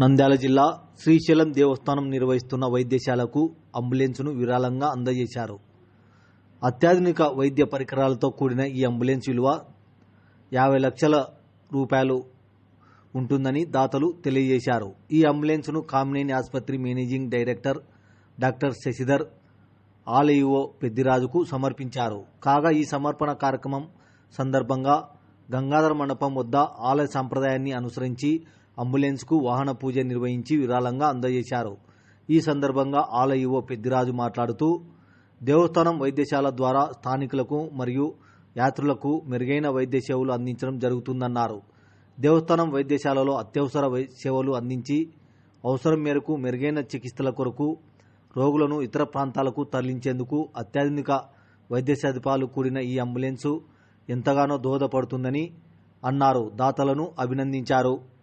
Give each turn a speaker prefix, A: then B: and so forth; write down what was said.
A: నంద్యాల జిల్లా శ్రీశైలం దేవస్థానం నిర్వహిస్తున్న వైద్యశాలకు అంబులెన్స్ను విరాళంగా అందజేశారు. అత్యాధునిక వైద్య పరికరాలతో కూడిన ఈ అంబులెన్స్ విలువ యాభై లక్షల రూపాయలు ఉంటుందని దాతలు తెలియజేశారు. ఈ అంబులెన్స్ను కామినేని ఆసుపత్రి మేనేజింగ్ డైరెక్టర్ డాక్టర్ శశిధర్ ఆలయో పెద్దిరాజుకు సమర్పించారు. కాగా ఈ సమర్పణ కార్యక్రమం సందర్భంగా గంగాధర మండపం వద్ద ఆలయ సంప్రదాయాన్ని అనుసరించి అంబులెన్స్కు వాహన పూజ నిర్వహించి విరాళంగా అందజేశారు. ఈ సందర్భంగా ఆలయో పెద్దిరాజు మాట్లాడుతూ దేవస్థానం వైద్యశాల ద్వారా స్థానికులకు మరియు యాత్రులకు మెరుగైన వైద్య సేవలు అందించడం జరుగుతుందన్నారు. దేవస్థానం వైద్యశాలలో అత్యవసర వై- సేవలు అందించి అవసరం మేరకు మెరుగైన చికిత్సల కొరకు రోగులను ఇతర ప్రాంతాలకు తరలించేందుకు అత్యాధునిక వైద్య సదుపాయాలు కూడిన ఈ అంబులెన్సు ఎంతగానో దోహదపడుతుందని అన్నారు. దాతలను అభినందించారు.